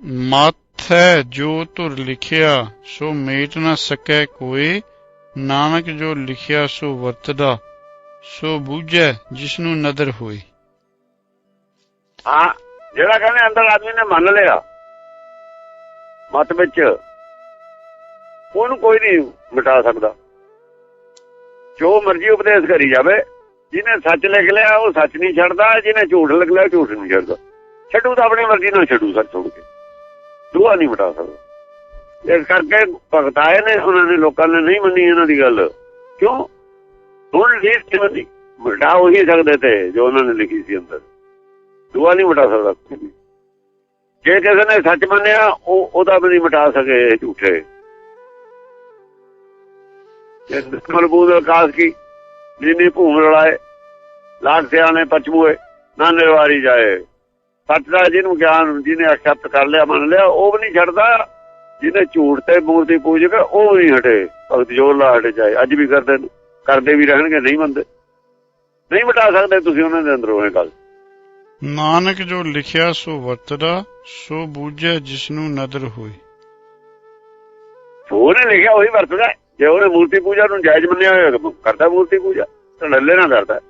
ਮੱਥ ਹੈ ਜੋ ਧੁਰ ਲਿਖਿਆ, ਸੋ ਮੇਟ ਨਾ ਸਕੈ ਕੋਏ ਨਾਨਕ ਜੋ ਲਿਖਿਆ, ਸੋ ਵਰਤਦਾ। ਸੋ ਬੂਝੈ ਜਿਸਨੂੰ ਨਦਰ ਹੋਏ ਹਾਂ, ਜਿਹੜਾ ਕਹਿੰਦੇ ਅੰਦਰ ਆਦਮੀ ਨੇ ਮੰਨ ਲਿਆ, ਮਤ ਵਿੱਚ, ਉਹਨੂੰ ਕੋਈ ਨਹੀਂ ਮਿਟਾ ਸਕਦਾ। ਜੋ ਮਰਜ਼ੀ ਉਪਦੇਸ਼ ਕਰੀ ਜਾਵੇ, ਜਿਹਨੇ ਸੱਚ ਲਿਖ ਲਿਆ, ਉਹ ਸੱਚ ਨਹੀਂ ਛੱਡਦਾ, ਜਿਹਨੇ ਝੂਠ ਲਿਖ ਲਿਆ, ਝੂਠ ਨਹੀਂ ਛੱਡਦਾ। ਛੱਡੂ ਤਾਂ ਆਪਣੀ ਮਰਜ਼ੀ ਨਾਲ ਛੱਡੂ ਸੱਚ ਛੋੜ ਕੇ। ਦੂਆ ਨਹੀਂ ਮਿਟਾ ਸਕਦਾ। ਇਸ ਕਰਕੇ ਭਗਤ ਨੇ, ਉਹਨਾਂ ਨੇ ਲੋਕਾਂ ਨੇ ਨਹੀਂ ਮੰਨੀ ਇਹਨਾਂ ਦੀ ਗੱਲ। ਕਿਉਂ? ਹੁਣ ਰੀਸ ਕਿਉਂ ਨਹੀਂ ਮਿਟਾ ਉਹੀ ਸਕਦੇ ਤੇ, ਜੋ ਉਹਨਾਂ ਨੇ ਲਿਖੀ ਸੀ ਅੰਦਰ। ਦੂਆ ਨਹੀਂ ਮਿਟਾ ਸਕਦਾ ਜੇ ਕਿਸੇ ਨੇ ਸੱਚ ਮੰਨਿਆ, ਉਹ ਉਹਦਾ ਵੀ ਨਹੀਂ ਮਿਟਾ ਸਕੇ ਇਹ ਝੂਠੇ। ਜੇ ਮਲਬੂਦ ਆਕਾਸ਼ ਕੀ? ਜਿਨੀ ਭੂਮ ਰਲਾਏ ਲਾਖ ਸਿਆਣੇ ਪਚਮੂਏ ਨਾ ਨਿਰਵਾਰੀ ਜਾਏ। ਸੱਚ ਦਾ ਜਿਹਨੂੰ ਗਿਆਨ ਜਿਹਨੇ ਅਕਸੈਪਟ ਕਰ ਲਿਆ ਮੰਨ ਲਿਆ ਉਹ ਵੀ ਨਹੀਂ ਛੱਡਦਾ। ਜਿਹਨੇ ਝੂਠ ਤੇ ਮੂਰਤੀ ਪੂਜ ਕੇ ਉਹ ਵੀ ਨਹੀਂ ਹਟੇ। ਭਗਤ ਜੋਰ ਲਾ ਹਟੇ ਜਾਏ ਅੱਜ ਵੀ ਕਰਦੇ ਨੇ ਕਰਦੇ ਵੀ ਰਹਿਣਗੇ ਨਹੀਂ ਮੰਨਦੇ। ਨਹੀਂ ਮਿਟਾ ਸਕਦੇ ਤੁਸੀਂ ਉਹਨਾਂ ਦੇ ਅੰਦਰੋਂ ਇਹ ਗੱਲ। ਨਾਨਕ ਜੋ ਲਿਖਿਆ ਸੋ ਵਰਤਦਾ ਸੋ ਬੂਝੈ ਜਿਸਨੂੰ ਨਦਰ ਹੋਏ ਉਹਨੇ ਲਿਖਿਆ ਉਹੀ ਵਰਤਦਾ। ਜੇ ਉਹਨੇ ਮੂਰਤੀ ਪੂਜਾ ਨੂੰ ਜਾਇਜ਼ ਮੰਨਿਆ ਹੋਇਆ ਕਰਦਾ ਮੂਰਤੀ ਪੂਜਾ ਤਾਂ ਲੱਲੇ ਨਾ ਕਰਦਾ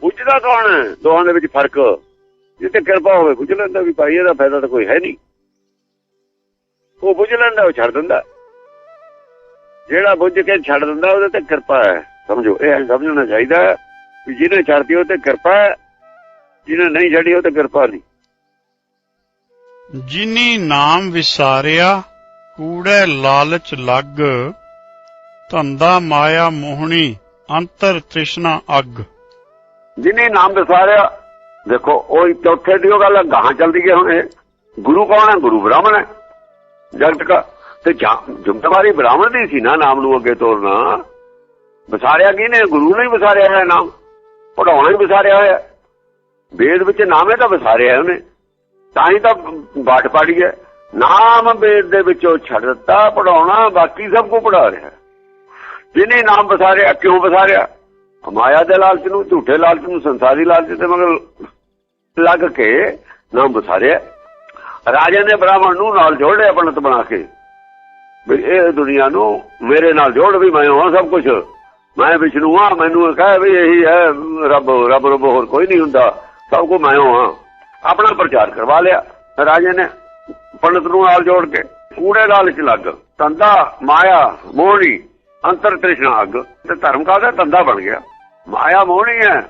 ਪੁੱਛਦਾ ਕੌਣ ਹੈ? ਦੋਹਾਂ ਦੇ ਵਿੱਚ ਫ਼ਰਕ। ਜਿੱਤੇ ਕਿਰਪਾ ਹੋਵੇ ਪੁੱਛ ਲੈਂਦਾ ਵੀ ਭਾਈ ਇਹਦਾ ਫਾਇਦਾ ਤਾਂ ਕੋਈ ਹੈ ਨਹੀਂ। ਉਹ ਪੁੱਛ ਲੈਂਦਾ, ਉਹ ਛੱਡ ਦਿੰਦਾ। ਜਿਹੜਾ ਬੁੱਝ ਕੇ ਛੱਡ ਦਿੰਦਾ, ਉਹਦੇ ਤੇ ਕਿਰਪਾ ਹੈ। ਸਮਝੋ, ਇਹ ਸਮਝਣਾ ਚਾਹੀਦਾ ਵੀ ਜਿਹਨੇ ਛੱਡਤੀ ਉਹ ਤੇ ਕਿਰਪਾ ਹੈ, ਜਿਹਨੇ ਨਹੀਂ ਛੱਡੀ ਉਹ ਤੇ ਕਿਰਪਾ ਨਹੀਂ। ਜਿਨੀ ਨਾਮ ਵਿਸਾਰਿਆ, ਕੂੜੇ ਲਾਲਚ ਲੱਗ, ਧੰਦਾ ਮਾਇਆ ਮੋਹਣੀ, ਅੰਤਰ ਤ੍ਰਿਸ਼ਨਾ ਅੱਗ। ਜਿਹਨੇ ਨਾਮ ਵਿਸਾਰਿਆ, ਦੇਖੋ, ਉਹ ਚੌਥੇ ਦੀ ਉਹ ਗੱਲ ਗਾਹਾਂ ਚੱਲਦੀ ਹੈ ਹੁਣ ਇਹ। ਗੁਰੂ ਕੌਣ ਹੈ? ਗੁਰੂ ਬ੍ਰਾਹਮਣ ਹੈ। ਜਗਤ ਦਾ ਤੇ ਜਾਂ- ਬ੍ਰਾਹਮਣ ਦੀ ਸੀ ਨਾ ਨਾਮ ਨੂੰ ਅੱਗੇ ਤੋਰਨਾ। ਵਿਸਾਰਿਆ ਕਿਹਨੇ? ਗੁਰੂ ਨੇ ਹੀ ਵਿਸਾਰਿਆ ਹੈ ਨਾਮ। ਪੜਾਉਣਾ ਹੀ ਵਿਸਾਰਿਆ ਹੋਇਆ। ਵੇਦ ਵਿੱਚ ਨਾਮੇ ਤਾਂ ਵਿਸਾਰਿਆ ਉਹਨੇ। ਤਾਂ ਹੀ ਤਾਂ ਬਾਟ ਪਾੜੀ ਹੈ। ਨਾਮ ਵੇਦ ਦੇ ਵਿੱਚੋਂ ਛੱਡ ਦਿੱਤਾ ਪੜਾਉਣਾ ਬਾਕੀ ਸਭ ਕੋ ਪੜਾ ਰਿਹਾ। ਜਿਹਨੇ ਨਾਮ ਵਿਸਾਰਿਆ, ਕਿਉਂ ਵਿਸਾਰਿਆ? ਮਾਇਆ ਦੇ ਲਾਲਚ ਨੂੰ, ਝੂਠੇ ਲਾਲਚ ਨੂੰ, ਸੰਸਾਰੀ ਲਾਲਚ ਤੇ ਮਗਰ ਲੱਗ ਕੇ ਨਾਮ ਵਿਸਾਰਿਆ ਰਾਜਾ ਨੇ ਬ੍ਰਾਹਮਣ ਨੂੰ ਨਾਲ ਜੋੜਿਆ ਪੰਡਤ ਬਣਾ ਕੇ। ਵੀ ਇਹ ਦੁਨੀਆ ਨੂੰ ਮੇਰੇ ਨਾਲ ਜੋੜ ਵੀ ਮੈਂ ਹਾਂ ਸਭ ਕੁਝ ਮੈਂ ਵਿਸ਼ਨੂੰ ਹਾਂ, ਮੈਨੂੰ ਇਹ ਕਹੇ ਵੀ ਇਹੀ ਹੈ, ਰੱਬ ਰੱਬ ਰੱਬ ਹੋਰ ਕੋਈ ਨਹੀਂ ਹੁੰਦਾ। ਸਭ ਕੋ ਮੈਂ ਹਾਂ। ਆਪਣਾ ਪ੍ਰਚਾਰ ਕਰਵਾ ਲਿਆ ਰਾਜੇ ਨੇ ਪੰਡਤ ਨੂੰ ਨਾਲ ਜੋੜ ਕੇ। ਕੂੜੇ ਲਾਲਚ ਲੱਗ, ਤੰਦਾ, ਮਾਇਆ, ਮੋਹਣੀ, ਅੰਤਰ ਤ੍ਰਿਸ਼ਨਾ ਅੱਗ ਤੇ ਧਰਮ ਕਾਹਦਾ ਧੰਦਾ ਬਣ ਗਿਆ। ਮਾਇਆ ਮੋਹਣੀ ਹੈ।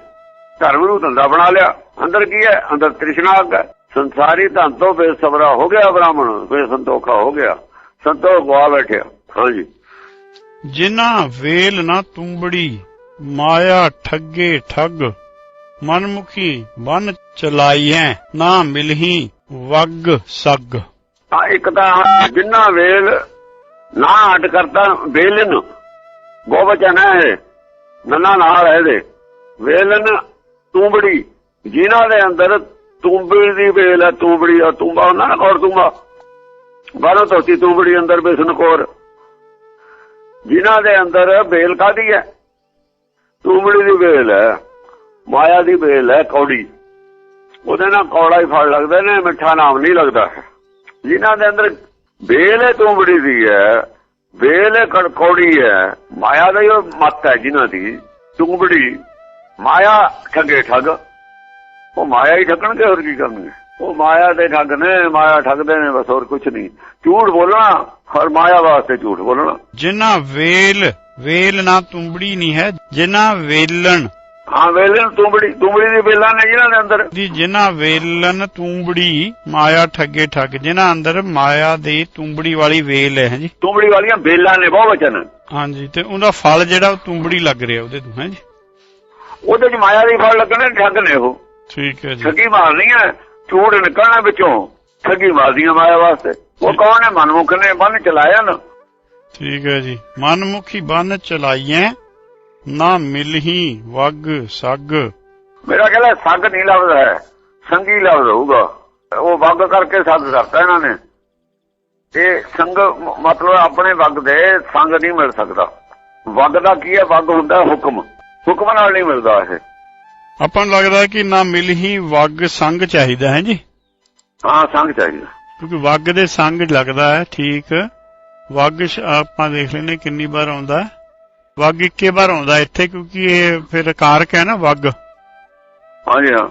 ਧਰਮ ਨੂੰ ਧੰਦਾ ਬਣਾ ਲਿਆ। ਅੰਦਰ ਕੀ ਹੈ? ਅੰਦਰ ਤ੍ਰਿਸ਼ਨਾ ਹੈ। ਸੰਸਾਰੀ ਧਨ ਤੋਂ ਬੇਸਬਰਾ ਹੋ ਗਿਆ ਬ੍ਰਾਹਮਣ ਬੇਸੰਤੋਖਾ ਹੋ ਗਿਆ। ਸੰਤੋਖ ਗਵਾ ਬੈਠਿਆ ਹਾਂਜੀ। ਜਿਨ੍ਹਾਂ ਵੇਲ ਨਾ ਤੁੰਬੜੀ ਮਾਇਆ ਠੱਗੇ ਠੱਗ ਮਨਮੁਖੀ ਬਨ ਚਲਾਈਐ ਨਾ ਮਿਲਹੀ ਵਗ ਸੱਗ। ਆ ਇੱਕ ਤਾਂ ਜਿੰਨਾ ਵੇਲ ਨਾ ਹਟ ਕਰਤਾ ਵੇਲਨ ਗੋਵਚਨ ਹੈ ਨਨਾ ਨਾਲ ਹੈ ਵੇਲਨ, ਤੂੰਬੜੀ, ਜਿਨ੍ਹਾਂ ਦੇ ਅੰਦਰ ਤੂੰਬੜੀ ਦੀ ਵੇਲ ਹੈ, ਤੂੰਬੜੀ ਆ ਤੂੰਬਾ, ਉਹਨਾਂ ਨਾ ਕੌਰ ਤੂੰਬਾ। ਬਾਹਰੋਂ ਧੋਤੀ ਤੂੰਬੜੀ ਅੰਦਰ ਬਿਸਨ ਕੌਰ। ਜਿਨ੍ਹਾਂ ਦੇ ਅੰਦਰ ਵੇਲ ਕਾਦੀ ਹੈ? ਤੂੰਬੜੀ ਦੀ ਵੇਲ ਹੈ, ਮਾਇਆ ਦੀ ਵੇਲ ਹੈ, ਕੌੜੀ। ਉਹਦੇ ਨਾਲ ਕੌੜਾ ਹੀ ਫਲ ਲੱਗਦਾ ਨੇ ਮਿੱਠਾ ਨਾਮ ਨਹੀਂ ਲੱਗਦਾ। ਹੈ ਜਿਨ੍ਹਾਂ ਦੇ ਅੰਦਰ ਵੇਲ ਹੈ, ਤੂੰਬੜੀ ਦੀ ਹੈ ਵੇਲ ਹੈ ਕੜਕੌੜੀ ਹੈ, ਮਾਇਆ ਦਾ ਹੀ ਉਹ ਮੱਤ ਹੈ ਜਿਨ੍ਹਾਂ ਦੀ ਤੂੰਬੜੀ ਮਾਇਆ ਠੱਗੇ ਠੱਗ। ਉਹ ਮਾਇਆ ਹੀ ਠੱਗਣਗੇ, ਹੋਰ ਕੀ ਕਰਨਗੇ? ਉਹ ਮਾਇਆ ਦੇ ਠੱਗ ਨੇ, ਮਾਇਆ ਠੱਗਦੇ ਨੇ, ਬਸ ਹੋਰ ਕੁਝ ਨਹੀਂ। ਝੂਠ ਬੋਲਣਾ, ਹਰ ਮਾਇਆ ਵਾਸਤੇ ਝੂਠ ਬੋਲਣਾ। ਜਿਨ੍ਹਾਂ ਵੇਲ ਵੇਲ ਨਾ ਤੁੰਬੜੀ ਨਹੀਂ ਹੈ, ਜਿਨ੍ਹਾਂ ਵੇਲਣ ਹਾਂ ਵੇਲਨ ਤੂੰਬੜੀ ਤੂੰਬੜੀ ਦੀ ਵੇਲਾਂ ਨੇ ਜਿਨ੍ਹਾਂ ਦੇ ਅੰਦਰ। ਦੀ ਜਿਨ੍ਹਾਂ ਵੇਲਣ ਤੁੰਬੜੀ ਮਾਇਆ ਠੱਗੇ ਠੱਗ ਜਿਨ੍ਹਾਂ ਅੰਦਰ ਮਾਇਆ ਦੀ ਤੁੰਬੜੀ ਵਾਲੀ ਵੇਲ ਹੈ ਜੀ ਤੂੰਬੜੀ ਵਾਲੀਆਂ ਵੇਲਾਂ ਨੇ ਬਹੁ ਵਚਨ। ਹਾਂਜੀ ਤੇ ਉਹਦਾ ਫਲ ਜਿਹੜਾ ਤੁੰਬੜੀ ਲੱਗ ਰਿਹਾ ਉਹਦੇ ਤੋਂ ਹੈ ਜੀ ਉਹਦੇ ਚ ਮਾਇਆ ਦੀ ਫਲ ਲੱਗਣੇ ਠੱਗ ਨੇ ਉਹ। ਠੀਕ ਹੈ ਜੀ। ਠੱਗੀ ਮਾਰਨੀ ਹੈ ਝੂਠ ਨਿਕਲਣਾ ਵਿੱਚੋਂ। ਠੱਗੀ ਮਾਰਦੀਆਂ ਮਾਇਆ ਵਾਸਤੇ। ਉਹ ਕੌਣ ਹੈ? ਮਨਮੁਖ ਨੇ ਬੰਨ ਚਲਾਇਆ ਨਾ। ਠੀਕ ਹੈ ਜੀ। ਮਨਮੁਖੀ ਬੰਨ ਚਲਾਈਐ। ਨਾ ਮਿਲਹੀ ਵਗ ਸੱਗ। ਮੇਰਾ ਕਹਿੰਦਾ ਸੰਗ ਨਹੀਂ ਲੱਭਦਾ ਹੈ ਸੰਗੀ ਲੱਭ ਰਹੂਗਾ। ਉਹ ਵਗ ਕਰਕੇ ਸੰਗ ਕਰਤਾ ਇਹਨਾਂ ਨੇ। ਇਹ ਸੰਗ ਮਤਲਬ ਆਪਣੇ ਵਗ ਦੇ ਸੰਗ ਨਹੀਂ ਮਿਲ ਸਕਦਾ। ਵਗ ਦਾ ਕੀ ਹੈ? ਵਗ ਹੁੰਦਾ ਹੁਕਮ। ਹੁਕਮ ਨਾਲ ਨਹੀਂ ਮਿਲਦਾ ਇਹ। ਆਪਾਂ ਨੂੰ ਲੱਗਦਾ ਕਿ ਨਾ ਮਿਲਹੀ ਵਗ ਸੰਗ ਚਾਹੀਦਾ ਹੈ ਜੀ। ਹਾਂ ਸੰਗ ਚਾਹੀਦਾ। ਕਿਉਂਕਿ ਵੱਗ ਦੇ ਸੰਗ ਲੱਗਦਾ ਹੈ ਠੀਕ। ਵੱਗ ਆਪਾਂ ਦੇਖ ਲੈਨੇ ਕਿੰਨੀ ਵਾਰ ਆਉਂਦਾ ਹੈ। ਵੱਗ ਇੱਕੇ ਵਾਰ ਆਉਂਦਾ ਇੱਥੇ ਕਿਉਂਕਿ ਇਹ ਫਿਰ ਕਾਰਕ ਹੈ ਨਾ ਵੱਗ। ਹਾਂਜੀ ਹਾਂ।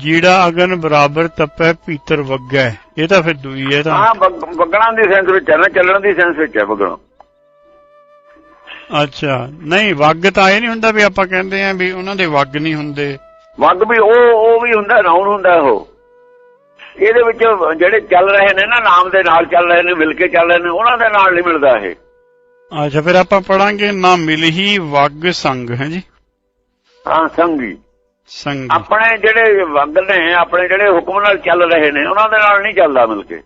ਜੀੜਾ ਅਗਨ ਬਰਾਬਰ ਤਪੈ ਭੀਤਰ ਵੱਗੈ। ਇਹ ਤਾਂ ਫਿਰ ਦੂਈ ਹੈ ਤਾਂ। ਹਾਂ ਵਗ- ਵਗਣਾ ਦੀ ਸੈਂਸ ਵਿੱਚ ਹੈ ਨਾ ਚੱਲਣ ਦੀ ਸੈਂਸ ਵਿੱਚ ਹੈ ਵਗਣਾ। ਅੱਛਾ ਨਹੀਂ ਵੱਗ ਤਾਂ ਇਹ ਨਹੀਂ ਹੁੰਦਾ ਵੀ ਆਪਾਂ ਕਹਿੰਦੇ ਆ ਵੀ ਉਹਨਾਂ ਦੇ ਵੱਗ ਨਹੀਂ ਹੁੰਦੇ। ਵਗ ਵੀ ਉਹ ਉਹ ਵੀ ਹੁੰਦਾ ਨਾਉਨ ਹੁੰਦਾ ਉਹ। ਇਹਦੇ ਵਿੱਚ ਜਿਹੜੇ ਚੱਲ ਰਹੇ ਨੇ ਨਾ ਨਾਮ ਦੇ ਨਾਲ ਚੱਲ ਰਹੇ ਨੇ ਮਿਲ ਕੇ ਚੱਲ ਰਹੇ ਨੇ ਉਹਨਾਂ ਦੇ ਨਾਲ ਨਹੀਂ ਮਿਲਦਾ ਇਹ। ਅੱਛਾ ਫਿਰ ਆਪਾਂ ਪੜਾਂਗੇ ਨਾ ਮਿਲ ਹੀ ਵੱਗ ਸੰਗ ਹੈ ਜੀ? ਹਾਂ ਸੰਗੀ। ਸੰਗੀ। ਆਪਣੇ ਜਿਹੜੇ ਵਗ ਨੇ ਆਪਣੇ ਜਿਹੜੇ ਹੁਕਮ ਨਾਲ ਚੱਲ ਰਹੇ ਨੇ ਉਹਨਾਂ ਦੇ ਨਾਲ ਨਹੀਂ ਚੱਲਦਾ ਮਿਲ ਕੇ।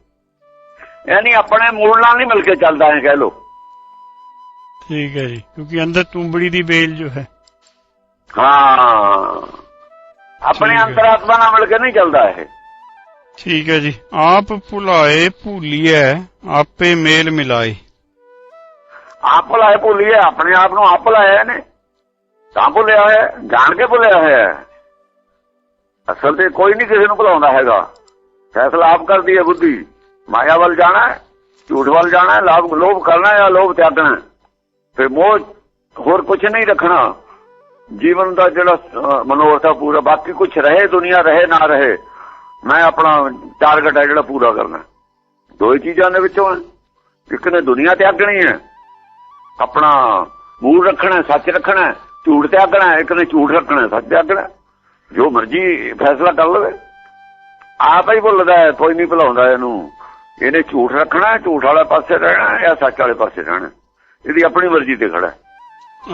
ਯਾਨੀ ਆਪਣੇ ਮੂਲ ਨਾਲ ਨਹੀਂ ਮਿਲ ਕੇ ਚੱਲਦਾ ਹੈ ਕਹਿ ਲੋ ਠੀਕ ਹੈ ਜੀ ਕਿਉਂਕਿ ਅੰਦਰ ਤੁੰਬੜੀ ਦੀ ਬੇਲ ਜੋ ਹੈ। ਹਾਂ। ਆਪਣੇ ਹੈ। ਅੰਤਰਾਤਮਾ ਨਾਲ ਮਿਲ ਕੇ ਨਹੀਂ ਚੱਲਦਾ ਇਹ। ਠੀਕ ਹੈ ਜੀ ਆਪ ਭੁਲਾਏ ਭੂਲੀਐ ਆਪੇ ਮੇਲ ਮਿਲਾਏ। ਆਪ ਭੁਲਾਏ ਭੁੱਲੀਏ ਆਪਣੇ ਆਪ ਨੂੰ ਆਪ ਭੁਲਾਇਆ ਨੇ ਤਾਂ ਭੁੱਲਿਆ ਹੋਇਆ ਜਾਣ ਕੇ ਭੁੱਲਿਆ ਹੋਇਆ ਅਸਲ ਤੇ ਕੋਈ ਨਹੀਂ ਕਿਸੇ ਨੂੰ ਭੁਲਾਉਂਦਾ ਹੈਗਾ। ਫੈਸਲਾ ਆਪ ਕਰਦੀ ਹੈ ਬੁੱਧੀ। ਮਾਇਆ ਵੱਲ ਜਾਣਾ ਝੂਠ ਵੱਲ ਜਾਣਾ ਲਾਭ, ਲੋਭ ਕਰਨਾ ਜਾਂ ਲੋਭ ਤਿਆਗਣਾ ਫਿਰ ਮੋਹ ਹੋਰ ਕੁਝ ਨਹੀਂ ਰੱਖਣਾ। ਜੀਵਨ ਦਾ ਜਿਹੜਾ ਮਨੋਰਥ ਆ ਪੂਰਾ, ਬਾਕੀ ਕੁਝ ਰਹੇ, ਦੁਨੀਆ ਰਹੇ, ਨਾ ਰਹੇ, ਮੈਂ ਆਪਣਾ ਟਾਰਗੇਟ ਹੈ ਜਿਹੜਾ ਪੂਰਾ ਕਰਨਾ। ਦੋ ਹੀ ਚੀਜ਼ਾਂ ਦੇ ਵਿੱਚੋਂ ਇੱਕ ਨੇ ਦੁਨੀਆ ਤਿਆਗਣੀ ਹੈ ਆਪਣਾ ਮੂਲ ਰੱਖਣਾ ਸੱਚ ਰੱਖਣਾ ਝੂਠ ਤਿਆਗਣਾ ਹੈ, ਇੱਕ ਨੇ ਝੂਠ ਰੱਖਣਾ ਸੱਚ ਤਿਆਗਣਾ ਹੈ। ਜੋ ਮਰਜ਼ੀ ਫੈਸਲਾ ਕਰ ਲਵੇ ਆਪ ਹੀ ਭੁੱਲਦਾ ਹੈ ਕੋਈ ਨਹੀਂ ਭੁਲਾਉਂਦਾ ਇਹਨੂੰ ਇਹਨੇ ਝੂਠ ਰੱਖਣਾ ਝੂਠ ਵਾਲੇ ਪਾਸੇ ਰਹਿਣਾ ਜਾਂ ਸੱਚ ਵਾਲੇ ਪਾਸੇ ਰਹਿਣਾ। ਇਹਦੀ ਆਪਣੀ ਮਰਜ਼ੀ ਤੇ ਖੜਾ।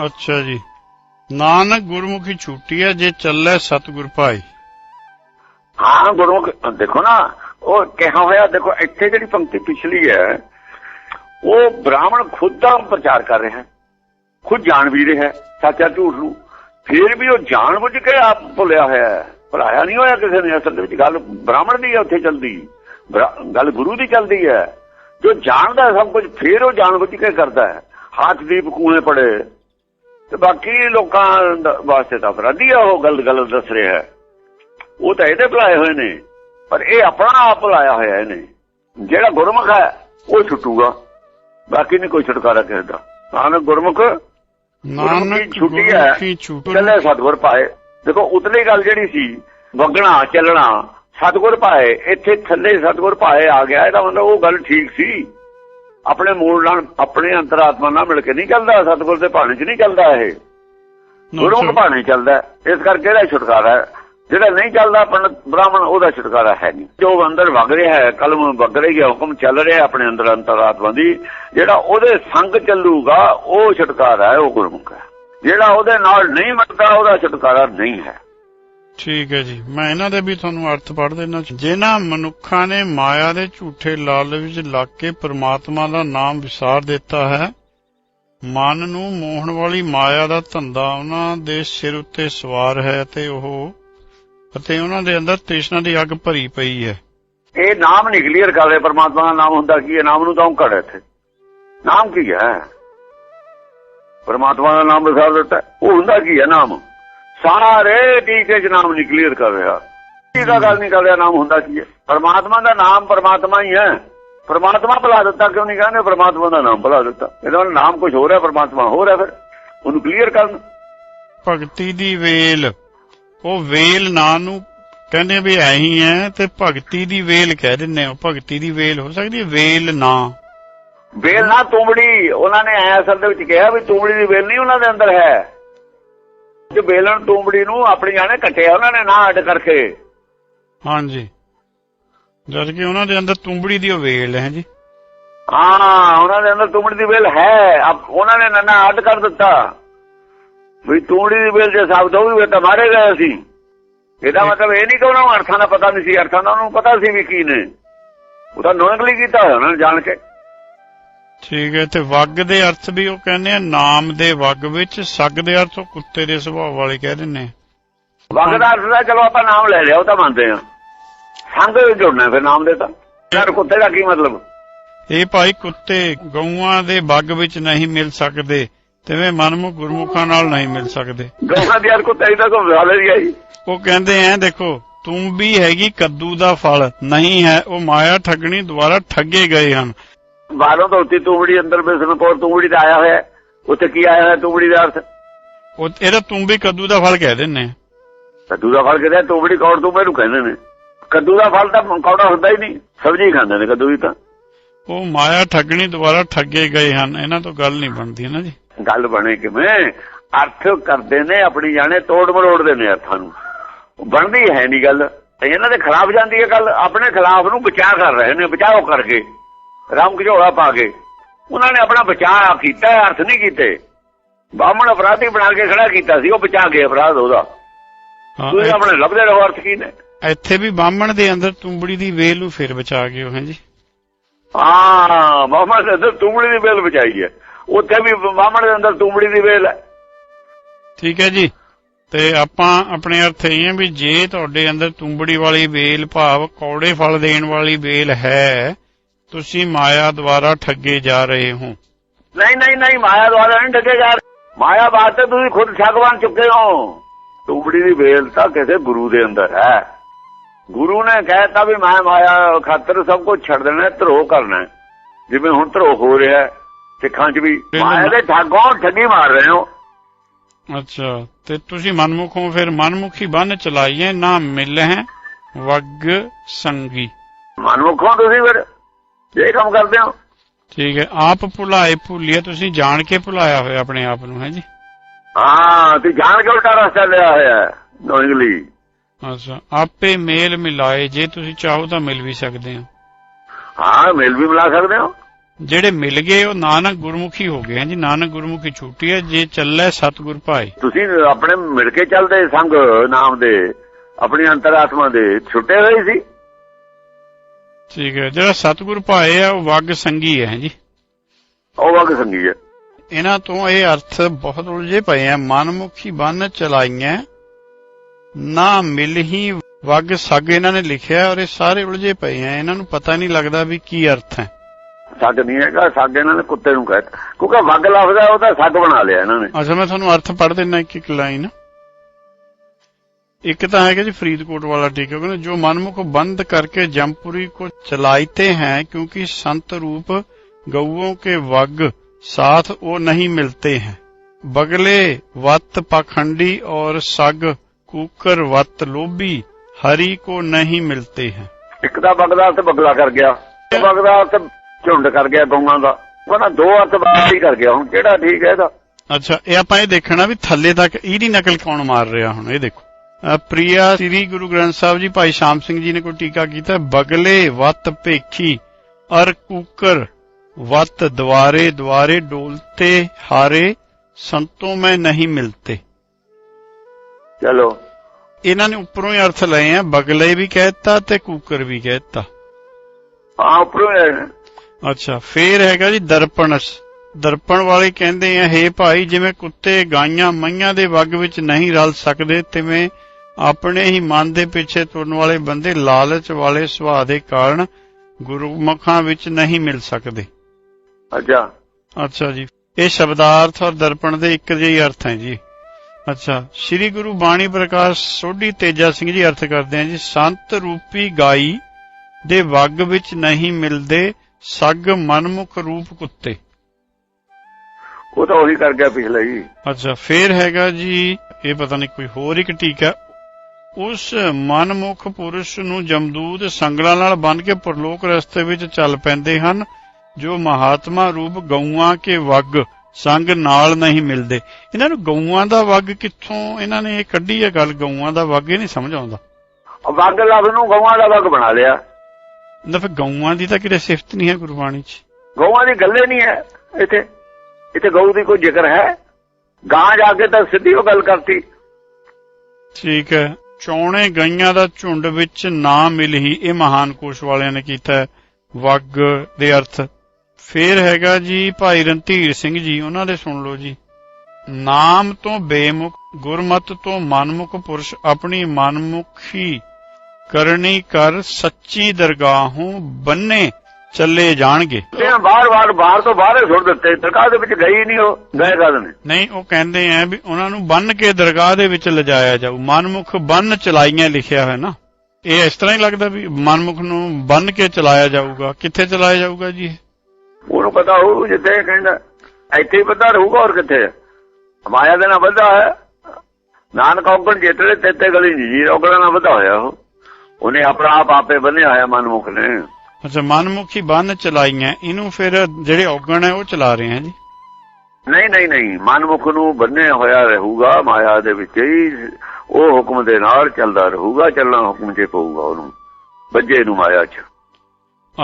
ਅੱਛਾ ਜੀ ਨਾਨਕ ਗੁਰਮੁਖੀ ਛੂਟੀ ਹੈ ਜੇ ਚੱਲੇ ਸਤਿਗੁਰ ਭਾਈ ਹਾਂ ਗੁਰਮੁਖ ਦੇਖੋ ਨਾ ਉਹ ਕਿਹਾ ਹੋਇਆ ਦੇਖੋ ਇੱਥੇ ਜਿਹੜੀ ਪੰਕਤੀ ਪਿਛਲੀ ਹੈ ਉਹ ਬ੍ਰਾਹਮਣ ਖੁਦ ਦਾ ਪ੍ਰਚਾਰ ਕਰ ਰਿਹਾ ਹੈ। ਖੁਦ ਜਾਣ ਵੀ ਰਿਹਾ ਹੈ ਸੱਚਾ ਝੂਠ ਨੂੰ। ਫਿਰ ਵੀ ਉਹ ਜਾਣ ਬੁੱਝ ਕੇ ਆਪ ਭੁੱਲਿਆ ਹੋਇਆ ਹੈ। ਭੁਲਾਇਆ ਨਹੀਂ ਹੋਇਆ ਕਿਸੇ ਨੇ ਅਸਲ ਦੇ ਵਿੱਚ। ਗੱਲ ਬ੍ਰਾਹਮਣ ਦੀ ਹੈ ਉੱਥੇ ਚੱਲਦੀ। ਗੱਲ ਗੁਰੂ ਦੀ ਚੱਲਦੀ ਹੈ। ਜੋ ਜਾਣਦਾ ਸਭ ਕੁਝ, ਫਿਰ ਉਹ ਜਾਣ ਬੁੱਝ ਕੇ ਕਰਦਾ ਹੈ। ਹੱਥ ਦੀਪ ਕੂਏ ਪੜੇ ਤੇ ਬਾਕੀ ਲੋਕਾਂ ਵਾਸਤੇ ਤਾਂ ਅਪਰਾਧੀ ਆ ਉਹ ਗੱਲ ਗਲਤ ਦੱਸ ਰਿਹਾ ਹੈ। ਉਹ ਤਾਂ ਇਹਦੇ ਭੁਲਾਏ ਹੋਏ ਨੇ। ਪਰ ਇਹ ਆਪਣਾ ਆਪ ਭੁਲਾਇਆ ਹੋਇਆ ਇਹਨੇ। ਜਿਹੜਾ ਗੁਰਮੁਖ ਹੈ, ਉਹ ਛੁੱਟੂਗਾ। ਬਾਕੀ ਨਹੀਂ ਕੋਈ ਛੁਟਕਾਰਾ ਕਿਸੇ ਦਾ। ਨਾਨਕ ਗੁਰਮੁਖ ਨਾਨਕ ਛੁੱਟੀ ਹੈ। ਚੱਲੇ ਸਤਗੁਰ ਪਾਏ। ਦੇਖੋ ਉਤਲੀ ਗੱਲ ਜਿਹੜੀ ਸੀ ਵਗਣਾ ਚੱਲਣਾ ਸਤਗੁਰ ਪਾਏ ਇੱਥੇ ਥੱਲੇ ਸਤਗੁਰ ਪਾਏ ਆ ਗਿਆ ਇਹਦਾ ਮਤਲਬ ਉਹ ਗੱਲ ਠੀਕ ਸੀ। ਆਪਣੇ ਮੂਲ ਨਾਲ ਆਪਣੇ ਅੰਤਰਾਤਮਾ ਨਾਲ ਮਿਲ ਕੇ ਨਹੀਂ ਚੱਲਦਾ ਸਤਗੁਰ ਦੇ ਭਾਣੇ 'ਚ ਨਹੀਂ ਚੱਲਦਾ ਇਹ। ਗੁਰਮੁਖ ਭਾਣੇ ਚੱਲਦਾ। ਇਸ ਕਰਕੇ ਇਹਦਾ ਛੁਟਕਾਰਾ ਹੈ। ਜਿਹੜਾ ਨਹੀਂ ਚੱਲਦਾ ਪੰਡਤ ਬ੍ਰਾਹਮਣ, ਉਹਦਾ ਛੁਟਕਾਰਾ ਹੈ ਨਹੀਂ। ਜੋ ਅੰਦਰ ਵਗ ਰਿਹਾ ਹੈ ਕਲਮ ਵਗ ਰਹੀ ਹੈ, ਹੁਕਮ ਚੱਲ ਰਿਹਾ ਆਪਣੇ ਅੰਦਰ ਅੰਤਰਾਤਮਾ ਦੀ, ਜਿਹੜਾ ਉਹਦੇ ਸੰਗ ਚੱਲੂਗਾ, ਉਹ ਛੁਟਕਾਰਾ ਹੈ, ਉਹ ਗੁਰਮੁਖ ਹੈ। ਜਿਹੜਾ ਉਹਦੇ ਨਾਲ ਨਹੀਂ ਮਿਲਦਾ ਉਹਦਾ ਛੁਟਕਾਰਾ ਨਹੀਂ ਹੈ। ਠੀਕ ਹੈ ਜੀ। ਮੈਂ ਇਹਨਾਂ ਦੇ ਵੀ ਤੁਹਾਨੂੰ ਅਰਥ ਪੜ੍ਹ ਦੇਣਾ ਜਿਨ੍ਹਾਂ ਮਨੁੱਖਾਂ ਨੇ ਮਾਇਆ ਦੇ ਝੂਠੇ ਲਾਲ ਵਿੱਚ ਲੱਗ ਕੇ ਪ੍ਰਮਾਤਮਾ ਦਾ ਨਾਮ ਵਿਸਾਰ ਦਿੱਤਾ ਹੈ, ਮਨ ਨੂੰ ਮੋਹਣ ਵਾਲੀ ਮਾਇਆ ਦਾ ਧੰਦਾ ਉਹਨਾਂ ਦੇ ਸਿਰ ਉੱਤੇ ਸਵਾਰ ਹੈ ਤੇ ਉਹ ਅਤੇ ਉਹਨਾਂ ਦੇ ਅੰਦਰ ਤ੍ਰਿਸ਼ਨਾ ਦੀ ਅੱਗ ਭਰੀ ਪਈ ਹੈ। ਇਹ ਨਾਮ ਨਹੀਂ ਕਲੀਅਰ ਕਰ ਰਿਹਾ ਪਰਮਾਤਮਾ ਦਾ ਨਾਮ ਹੁੰਦਾ ਕੀ ਹੈ? ਨਾਮ ਨੂੰ ਤਾਂ ਘੜ ਇੱਥੇ। ਨਾਮ ਕੀ ਹੈ? ਪਰਮਾਤਮਾ ਦਾ ਨਾਮ ਵਿਸਾਰ ਦਿੱਤਾ। ਉਹ ਹੁੰਦਾ ਕੀ ਹੈ ਨਾਮ? ਸਾਰੇ ਟੀਕੇ ਚ ਨਾਮ ਨਹੀਂ ਕਲੀਅਰ ਕਰ ਰਿਹਾ। ਇਹਦਾ ਗੱਲ ਨਹੀਂ ਕਰ ਰਿਹਾ ਨਾਮ ਹੁੰਦਾ ਕੀ ਹੈ? ਪਰਮਾਤਮਾ ਦਾ ਨਾਮ ਪਰਮਾਤਮਾ ਹੀ ਹੈ। ਪਰਮਾਤਮਾ ਭੁਲਾ ਦਿੱਤਾ ਕਿਉਂ ਨਹੀਂ ਕਹਿੰਦੇ? ਪਰਮਾਤਮਾ ਦਾ ਨਾਮ ਭੁਲਾ ਦਿੱਤਾ। ਇਹਦਾ ਨਾਮ ਕੁਝ ਹੋ ਰਿਹਾ ਪਰਮਾਤਮਾ ਹੋ ਰਿਹਾ ਫਿਰ। ਉਹਨੂੰ ਕਲੀਅਰ ਕਰਨ। ਭਗਤੀ ਦੀ ਵੇਲ। ਉਹ ਵੇਲ ਨਾਂ ਨੂੰ ਕਹਿੰਦੇ ਵੀ ਐ ਹੀ ਹੈ ਤੇ ਭਗਤੀ ਦੀ ਵੇਲ ਕਹਿ ਦਿੰਦੇ ਹੋ ਭਗਤੀ ਦੀ ਵੇਲ ਹੋ ਸਕਦੀ ਹੈ? ਵੇਲ ਨਾ। ਵੇਲ ਨਾ ਤੁੰਬੜੀ ਉਹਨਾਂ ਨੇ ਐ ਅਸਲ ਦੇ ਵਿੱਚ ਕਿਹਾ ਵੀ ਤੁੰਬੜੀ ਦੀ ਵੇਲ ਨਹੀਂ ਉਹਨਾਂ ਦੇ ਅੰਦਰ ਹੈ। ਜੋ ਵੇਲਣ ਤੁੰਬੜੀ ਨੂੰ ਆਪਣੀ ਜਾਣੇ ਕੱਟਿਆ ਉਹਨਾਂ ਨੇ ਨਾ ਅੱਡ ਕਰਕੇ। ਹਾਂਜੀ। ਜਦ ਕਿ ਉਹਨਾਂ ਦੇ ਅੰਦਰ ਤੁੰਬੜੀ ਦੀ ਉਹ ਵੇਲ ਹੈ ਜੀ। ਹਾਂ ਉਹਨਾਂ ਦੇ ਅੰਦਰ ਤੁੰਬੜੀ ਦੀ ਵੇਲ ਹੈ। ਉਹਨਾਂ ਨੇ ਨਾ ਅੱਡ ਕਰ ਦਿੱਤਾ। ਵੀ ਤੁੰਬੜੀ ਦੀ ਵੇਲ ਜੇ ਸਾਬਤ ਹੋ ਗਈ ਤਾਂ ਮਾਰੇ ਗਏ ਸੀ ਇਹਦਾ ਮਤਲਬ ਇਹ ਨਹੀਂ ਕਿ ਉਹਨਾਂ ਨੂੰ ਅਰਥਾਂ ਦਾ ਪਤਾ ਨਹੀਂ ਸੀ। ਅਰਥਾਂ ਦਾ ਉਹਨਾਂ ਨੂੰ ਪਤਾ ਸੀ ਵੀ ਕੀ ਨੇ। ਉਹ ਤਾਂ ਨੋਇੰਗਲੀ ਕੀਤਾ ਹੋਇਆ ਉਹਨਾਂ ਨੇ ਜਾਣ ਕੇ। ਠੀਕ ਹੈ ਤੇ ਵੱਗ ਦੇ ਅਰਥ ਵੀ ਉਹ ਕਹਿੰਦੇ ਆ ਨਾਮ ਦੇ ਵੱਗ ਵਿੱਚ ਸੱਗ ਦੇ ਅਰਥ ਉਹ ਕੁੱਤੇ ਦੇ ਸੁਭਾਅ ਵਾਲੇ ਕਹਿ ਆ। ਵਕਤ ਦਾ ਅਰਥ ਦਾ ਚਲੋ ਆਪਾਂ ਨਾਮ ਲੈ ਲਿਆ ਉਹ ਤਾਂ ਮੰਨਦੇ ਆ। ਸੰਗ ਜੁੜਨਾ ਫਿਰ ਨਾਮ ਦੇ ਤਾਂ। ਯਾਰ ਕੁੱਤੇ ਦਾ ਕੀ ਮਤਲਬ? ਇਹ ਭਾਈ ਕੁੱਤੇ ਗਊਆਂ ਦੇ ਵੱਗ ਵਿੱਚ ਨਹੀਂ ਮਿਲ ਸਕਦੇ। ਤਿਵੇਂ ਮਨਮੁਖ ਗੁਰਮੁਖਾਂ ਨਾਲ ਨਹੀਂ ਮਿਲ ਸਕਦੇ। ਗਾਹਾਂ ਦੀ ਯਾਰ ਕੁੱਤੇ ਦਾ ਕੋਈ ਵਿਹਾਲੇ ਦੀ ਆਈ। ਉਹ ਕਹਿੰਦੇ ਆ ਦੇਖੋ ਤੁੰਬੀ ਹੈਗੀ ਕੱਦੂ ਦਾ ਫਲ ਨਹੀਂ ਹੈ ਉਹ ਮਾਇਆ ਠੱਗਣੀ ਦੁਆਰਾ ਠੱਗੇ ਗਏ ਹਨ। ਬਾਹਰੋਂ ਤਾਂ ਉੱਤੀ ਤੂੜੀ ਅੰਦਰ ਬਿਸਨਪੁਰ ਤੂੜੀ ਦਾ ਆਇਆ ਹੋਇਆ। ਉੱਥੇ ਕੀ ਆਇਆ ਹੋਇਆ ਤੂੜੀ ਦਾ ਅਰਥ? ਉਹ ਇਹਦਾ ਤੁੰਬੀ ਕੱਦੂ ਦਾ ਫਲ ਕਹਿ ਦਿੰਨੇ। ਕੱਦੂ ਦਾ ਫਲ ਕਿਹਦਾ ਤੂੜੀ ਕੌੜ ਤੂੰ ਮੈਨੂੰ ਕਹਿੰਦੇ ਨੇ। ਕੱਦੂ ਦਾ ਫਲ ਤਾਂ ਕੌੜਾ ਹੁੰਦਾ ਹੀ ਨਹੀਂ ਸਬਜ਼ੀ ਖਾਂਦੇ ਨੇ ਕੱਦੂ ਦੀ ਤਾਂ। ਉਹ ਮਾਇਆ ਠੱਗਣੀ ਦੁਆਰਾ ਠੱਗੇ ਗਏ ਹਨ ਇਹਨਾਂ ਤੋਂ ਗੱਲ ਨਹੀਂ ਬਣਦੀ ਨਾ ਜੀ। ਗੱਲ ਬਣੇ ਕਿਵੇਂ? ਅਰਥ ਕਰਦੇ ਨੇ ਆਪਣੀ ਜਾਣੇ ਤੋੜ ਮਰੋੜਦੇ ਨੇ ਅਰਥਾਂ ਨੂੰ। ਬਣਦੀ ਹੈ ਨਹੀਂ ਗੱਲ। ਇਹਨਾਂ ਦੇ ਖਿਲਾਫ ਜਾਂਦੀ ਹੈ ਗੱਲ। ਆਪਣੇ ਖਿਲਾਫ ਨੂੰ ਬਚਾਅ ਕਰ ਰਹੇ ਨੇ ਬਚਾਓ ਕਰਕੇ ਰਾਮ ਘਝੋਲਾ ਪਾ ਕੇ। ਉਹਨਾਂ ਨੇ ਆਪਣਾ ਬਚਾਅ ਕੀਤਾ ਹੈ, ਅਰਥ ਨਹੀਂ ਕੀਤੇ। ਬਾਹਮਣ ਅਪਰਾਧੀ ਬਣਾ ਕੇ ਖੜਾ ਕੀਤਾ ਸੀ ਉਹ ਬਚਾ ਕੇ ਅਪਰਾਧ ਉਹਦਾ। ਹਾਂ, ਤੁਸੀਂ ਆਪਣੇ ਲੱਭਦੇ ਰਹੋ ਅਰਥ ਕੀ ਨੇ। ਇੱਥੇ ਵੀ ਬਾਹਮਣ ਦੇ ਅੰਦਰ ਤੁੰਬੜੀ ਦੀ ਵੇਲ ਨੂੰ ਫਿਰ ਬਚਾ ਗਏ ਉਹ ਹੈ ਜੀ? ਹਾਂ ਬਾਹਮਣ ਦੇ ਅੰਦਰ ਤੂੰਬੜੀ ਦੀ ਵੇਲ ਬਚਾਈ ਹੈ। ਉੱਥੇ ਵੀ ਬਾਹਮਣ ਦੇ ਅੰਦਰ ਤੂੰਬੜੀ ਦੀ ਵੇਲ ਹੈ। ਠੀਕ ਹੈ ਜੀ। ਤੇ ਆਪਾਂ ਆਪਣੇ ਅਰਥ ਇਹ ਹੈ ਵੀ ਜੇ ਤੁਹਾਡੇ ਅੰਦਰ ਤੁੰਬੜੀ ਵਾਲੀ ਵੇਲ ਭਾਵ ਕੌੜੇ ਫਲ ਦੇਣ ਵਾਲੀ ਵੇਲ ਹੈ ਤੁਸੀਂ ਮਾਇਆ ਦੁਆਰਾ ਠੱਗੇ ਜਾ ਰਹੇ ਹੋ। ਨਹੀਂ ਨਹੀਂ ਨਹੀਂ ਮਾਇਆ ਦੁਆਰਾ ਨਹੀਂ ਡੱਕੇ ਜਾ ਰਹੇ। ਮਾਇਆ ਬਾਤ ਤੇ ਤੁਸੀਂ ਖੁਦ ਛੱਗ ਬਣ ਚੁੱਕੇ ਹੋ। ਟੁਕੜੀ ਦੀ ਵੇਲ ਤਾਂ ਕਿਸੇ ਗੁਰੂ ਦੇ ਅੰਦਰ ਹੈ। ਗੁਰੂ ਨੇ ਕਹਿਤਾ ਵੀ ਮੈਂ ਮਾਇਆ ਖਾਤਰ ਸਭ ਕੁਝ ਛੱਡ ਦੇਣਾ ਧਰੋ ਕਰਨਾ। ਜਿਵੇਂ ਹੁਣ ਧਰੋ ਹੋ ਰਿਹਾ ਹੈ, ਸਿੱਖਾਂ 'ਚ ਵੀ ਮਾਇਆ ਦੇ ਠੱਗੋਂ ਠੱਗੀ ਮਾਰ ਰਹੇ ਹੋ। ਅੱਛਾ ਤੇ ਤੁਸੀਂ ਮਨਮੁਖ ਫਿਰ ਮਨਮੁਖੀ ਬੰਨ ਚਲਾਈਏ ਨਾ ਮਿਲ ਹੈ ਵਗ ਸੰਗੀ। ਮਨਮੁਖੋਂ ਤੁਸੀਂ ਫਿਰ ਇਹ ਕੰਮ ਕਰਦੇ ਹੋ। ਠੀਕ ਹੈ ਆਪ ਭੁਲਾਏ ਭੁੱਲਿਆ ਤੁਸੀਂ ਜਾਣ ਕੇ ਭੁਲਾਇਆ ਹੋਇਆ ਆਪਣੇ ਆਪ ਨੂੰ ਹੈ ਜੀ? ਹਾਂ ਤੇ ਜਾਣ ਕੇ ਉਲਟਾ ਰਸਤਾ ਲਿਆ ਹੋਇਆ ਹੈ ਨੋਇੰਗਲੀ ਅੱਛਾ ਆਪੇ ਮੇਲ ਮਿਲਾਏ ਜੇ ਤੁਸੀਂ ਚਾਹੋ ਤਾਂ ਮਿਲ ਵੀ ਸਕਦੇ ਹੋ। ਹਾਂ ਮੇਲ ਵੀ ਮਿਲਾ ਸਕਦੇ ਹੋ। ਜਿਹੜੇ ਮਿਲ ਗਏ ਉਹ ਨਾਨਕ ਗੁਰਮੁਖੀ ਹੋ ਗਏ। ਹੈ ਜੀ ਨਾਨਕ ਗੁਰਮੁਖੀ ਛੂਟੀ ਹੈ ਜੇ ਚੱਲੇ ਸਤਿਗੁਰ ਭਾਈ। ਤੁਸੀਂ ਆਪਣੇ ਮਿਲ ਕੇ ਚੱਲਦੇ ਸੰਗ ਨਾਮ ਦੇ ਆਪਣੀ ਅੰਤਰਾਤਮਾ ਦੇ ਛੁੱਟੇ ਹੋਏ ਸੀ? ਠੀਕ ਹੈ ਜਿਹੜਾ ਸਤਿਗੁਰ ਭਾਏ ਹੈ ਉਹ ਵਗ ਸੰਗੀ ਹੈ ਜੀ ਉਹ ਵਗ ਸੰਗੀ ਹੈ। ਇਹਨਾਂ ਤੋਂ ਇਹ ਅਰਥ ਬਹੁਤ ਉਲਝੇ ਪਏ ਆ ਮਨਮੁਖੀ ਬੰਨ ਚਲਾਈਆਂ ਨਾ ਮਿਲ ਹੀ ਵਗ ਸਗ ਇਹਨਾਂ ਨੇ ਲਿਖਿਆ ਔਰ ਇਹ ਸਾਰੇ ਉਲਝੇ ਪਏ ਆ ਇਹਨਾਂ ਨੂੰ ਪਤਾ ਨਹੀਂ ਲੱਗਦਾ ਵੀ ਕੀ ਅਰਥ ਹੈ। ਸੱਗ ਨਹੀਂ ਹੈਗਾ ਸੱਗ ਇਹਨਾਂ ਨੇ ਕੁੱਤੇ ਨੂੰ ਕਹਿਤਾ ਕਿਉਂਕਿ ਵੱਗ ਲਫ਼ਜ਼ ਹੈ ਉਹਦਾ ਸੱਗ ਬਣਾ ਲਿਆ ਇਹਨਾਂ ਨੇ। ਅੱਛਾ ਮੈਂ ਤੁਹਾਨੂੰ ਅਰਥ ਪੜ੍ਹ ਦਿੰਨਾ ਇੱਕ ਇੱਕ ਲਾਈਨ। ਇੱਕ ਤਾਂ ਹੈ ਕਿ ਜੀ ਫਰੀਦਕੋਟ ਵਾਲਾ ਠੀਕ ਹੈ ਕਹਿੰਦੇ ਜੋ ਮਨਮੁਖ ਬੰਦ ਕਰਕੇ ਜੰਪੂਰੀ ਕੋ ਚਲਾਈਤੇ ਹੈ ਕਿਉਂਕਿ ਸੰਤ ਰੂਪ ਗਊਆਂ ਕੇ ਵਗ ਸਾਥ ਉਹ ਨਹੀਂ ਮਿਲਤੇ ਹੈ। ਬਗਲੇ ਵੱਤ ਪਖੰਡੀ ਔਰ ਸਗ ਕੂਕਰ ਵੱਤ ਲੋਭੀ ਹਰੀ ਕੋ ਨਹੀਂ ਮਿਲਤੇ ਹੈ। ਇੱਕ ਤਾਂ ਬਗਲਾ ਤੇ ਬਗਲਾ ਕਰ ਗਿਆ। ਬਗਲਾ ਤੇ ਝੁੰਡ ਕਰ ਗਿਆ ਗਊਆਂ ਦਾ। ਕਹਿੰਦਾ ਦੋ ਅਰਥ ਬਾਹਰ ਹੀ ਕਰ ਗਿਆ ਹੁਣ ਕਿਹੜਾ ਠੀਕ ਹੈ ਇਹਦਾ? ਅੱਛਾ ਇਹ ਆਪਾਂ ਇਹ ਦੇਖਣਾ ਵੀ ਥੱਲੇ ਤੱਕ ਇਹਦੀ ਨਕਲ ਕੌਣ ਮਾਰ ਰਿਹਾ ਹੁਣ ਇਹ ਦੇਖੋ। ਪ੍ਰਿਆ ਸ੍ਰੀ ਗੁਰੂ ਗ੍ਰੰਥ ਸਾਹਿਬ ਜੀ ਭਾਈ ਸ਼ਾਮ ਸਿੰਘ ਜੀ ਨੇ ਕੋਈ ਟੀਕਾ ਕੀਤਾ ਬਗਲੇ ਵਤ ਭੇਖੀ ਅਰ ਕੂਕਰ ਵਤ ਦਵਾਰੇ ਦਵਾਰੇ ਡੋਲਤੇ ਹਾਰੇ ਸੰਤੋਂ ਮੈਂ ਨਹੀਂ ਮਿਲਤੇ। ਚਲੋ। ਇਹਨਾਂ ਨੇ ਉੱਪਰੋਂ ਹੀ ਅਰਥ ਲਏ ਆ ਬਗਲੇ ਵੀ ਕਹਿਤਾ ਤੇ ਕੂਕਰ ਵੀ ਕਹਿਤਾ ਹਾਂ ਉੱਪਰੋਂ। ਅੱਛਾ ਫੇਰ ਹੈਗਾ ਜੀ ਦਰਪਣਸ। ਦਰਪਣ ਵਾਲੇ ਕਹਿੰਦੇ ਆ ਹੇ ਭਾਈ ਜਿਵੇਂ ਕੁੱਤੇ ਗਾਈਆਂ ਮਈਆਂ ਦੇ ਵਗ ਵਿੱਚ ਨਹੀਂ ਰਲ ਸਕਦੇ ਤਿਵੇਂ ਆਪਣੇ ਹੀ ਮਨ ਦੇ ਪਿੱਛੇ ਤੁਰਨ ਵਾਲੇ ਬੰਦੇ ਲਾਲਚ ਵਾਲੇ ਸੁਭਾਅ ਦੇ ਕਾਰਨ ਗੁਰਮੁਖਾਂ ਵਿੱਚ ਨਹੀਂ ਮਿਲ ਸਕਦੇ। ਅੱਛਾ। ਅੱਛਾ ਜੀ। ਇਹ ਸ਼ਬਦਾਰਥ ਔਰ ਦਰਪਣ ਦੇ ਇੱਕ ਜਿਹੇ ਅਰਥ ਹੈ ਜੀ। ਅੱਛਾ ਸ੍ਰੀ ਗੁਰੂ ਬਾਣੀ ਪ੍ਰਕਾਸ਼ ਸੋਢੀ ਤੇਜਾ ਸਿੰਘ ਜੀ ਅਰਥ ਕਰਦੇ ਆ ਜੀ ਸੰਤ ਰੂਪੀ ਗਾਈ ਦੇ ਵਗ ਵਿੱਚ ਨਹੀਂ ਮਿਲਦੇ ਸੱਗ ਮਨਮੁਖ ਰੂਪ ਕੁੱਤੇ। ਉਹ ਤਾਂ ਉਹੀ ਕਰ ਗਿਆ ਪਿਛਲੇ ਜੀ ਅੱਛਾ ਫੇਰ ਹੈਗਾ ਜੀ ਇਹ ਪਤਾ ਨਹੀਂ ਕੋਈ ਹੋਰ ਇੱਕ ਟੀਕਾ। ਉਸ ਮਨਮੁਖ ਪੁਰਸ਼ ਨੂੰ ਜਮਦੂਤ ਸੰਗਲਾਂ ਨਾਲ ਬੰਨ ਕੇ ਪਰਲੋਕ ਰਸਤੇ ਵਿੱਚ ਚੱਲ ਪੈਂਦੇ ਹਨ ਜੋ ਮਹਾਤਮਾ ਰੂਪ ਗਊਆਂ ਕੇ ਵਗ ਸੰਗ ਨਾਲ ਨਹੀਂ ਮਿਲਦੇ। ਇਹਨਾਂ ਨੂੰ ਗਊਆਂ ਦਾ ਵਗ ਕਿੱਥੋਂ ਇਹਨਾਂ ਨੇ ਇਹ ਕੱਢੀ ਹੈ ਗੱਲ? ਗਊਆਂ ਦਾ ਵਗ ਇਹ ਨਹੀਂ ਸਮਝ ਆਉਂਦਾ। ਵਗ ਲਫ਼ਜ਼ ਨੂੰ ਗਊਆਂ ਦਾ ਵਗ ਬਣਾ ਲਿਆ। ਨਾ ਫਿਰ ਗਊਆਂ ਦੀ ਤਾਂ ਕਿਤੇ ਸਿਫਤ ਨਹੀਂ ਹੈ ਗੁਰਬਾਣੀ 'ਚ? ਗਊਆਂ ਦੀ ਗੱਲੇ ਨਹੀਂ ਹੈ ਇੱਥੇ। ਇੱਥੇ ਗਊ ਦੀ ਕੋਈ ਜ਼ਿਕਰ ਹੈ? ਗਾਂ ਜਾ ਕੇ ਤਾਂ ਸਿੱਧੀ ਉਹ ਗੱਲ ਕਰਤੀ। ਠੀਕ ਹੈ। ਚੌਣੇ ਗਈਆਂ ਦਾ ਝੁੰਡ ਵਿੱਚ ਨਾ ਮਿਲ ਹੀ ਇਹ ਮਹਾਨ ਕੋਸ਼ ਵਾਲਿਆਂ ਨੇ ਕੀਤਾ ਵਗ ਦੇ ਅਰਥ। ਫੇਰ ਹੈਗਾ ਜੀ ਭਾਈ ਰਣਧੀਰ ਸਿੰਘ ਜੀ ਉਹਨਾਂ ਦੇ ਸੁਣ ਲਓ ਜੀ। ਨਾਮ ਤੋਂ ਬੇਮੁਖ ਗੁਰਮਤ ਤੋਂ ਮਨਮੁਖ ਪੁਰਸ਼ ਆਪਣੀ ਮਨਮੁਖੀ ਕਰਨੀ ਕਰ ਸੱਚੀ ਦਰਗਾਹੋਂ ਬੰਨੇ ਚੱਲੇ ਜਾਣਗੇ। ਤੇ ਬਾਹਰ-ਬਾਹਰ ਬਾਹਰ ਤੋਂ ਬਾਹਰ ਸੁੱਟ ਦਿੱਤੇ ਦਰਗਾਹ ਦੇ ਵਿੱਚ ਗਈ ਨਹੀਂ ਉਹ ਗਏ ਕਦ ਨੇ? ਨਹੀਂ ਉਹ ਕਹਿੰਦੇ ਆ ਵੀ ਉਹਨਾਂ ਨੂੰ ਬੰਨ ਕੇ ਦਰਗਾਹ ਦੇ ਵਿੱਚ ਲਿਜਾਇਆ ਜਾਊ। ਮਨਮੁਖ ਬੰਨ ਚਲਾਈਆਂ ਲਿਖਿਆ ਹੋਇਆ ਨਾ। ਇਹ ਇਸ ਤਰ੍ਹਾਂ ਹੀ ਲੱਗਦਾ ਵੀ ਮਨਮੁਖ ਨੂੰ ਬੰਨ ਕੇ ਚਲਾਇਆ ਜਾਊਗਾ। ਕਿੱਥੇ ਚਲਾਇਆ ਜਾਊਗਾ ਜੀ? ਉਹਨੂੰ ਪਤਾ ਹੋਊ ਜਿੱਥੇ ਕਹਿੰਦਾ ਇੱਥੇ ਹੀ ਪਤਾ ਰਹੂਗਾ ਹੋਰ ਕਿੱਥੇ? ਮਾਇਆ ਦੇ ਨਾਲ ਬੱਧਾ ਹੈ ਨਾਨਕ ਔਗਣ ਜਿੱਤਲੇ ਤੇਤੇ ਗਲੀ ਜੀ ਔਗਣਾ ਨਾਲ ਬੱਧਾ ਹੋਇਆ ਉਹ। ਉਹਨੇ ਆਪਣਾ ਆਪ ਆਪੇ ਬੰਨਿਆ ਹੋਇਆ ਮਨਮੁਖ ਨੇ। ਅੱਛਾ ਮਨਮੁਖੀ ਬੰਨ ਚਲਾਈਆਂ ਇਹਨੂੰ ਫਿਰ ਜਿਹੜੇ ਔਗਣ ਹੈ ਉਹ ਚਲਾ ਰਹੇ ਹੈ ਜੀ? ਨਹੀਂ ਨਹੀਂ ਨਹੀਂ ਮਨਮੁਖ ਨੂੰ ਬੰਨਿਆ ਹੋਇਆ ਰਹੂਗਾ ਮਾਇਆ ਦੇ ਵਿੱਚ ਹੀ ਉਹ ਹੁਕਮ ਦੇ ਨਾਲ ਚੱਲਦਾ ਰਹੂਗਾ ਚੱਲਣਾ ਹੁਕਮ 'ਚ ਪਊਗਾ ਉਹਨੂੰ ਬੱਜੇ ਨੂੰ ਮਾਇਆ 'ਚ।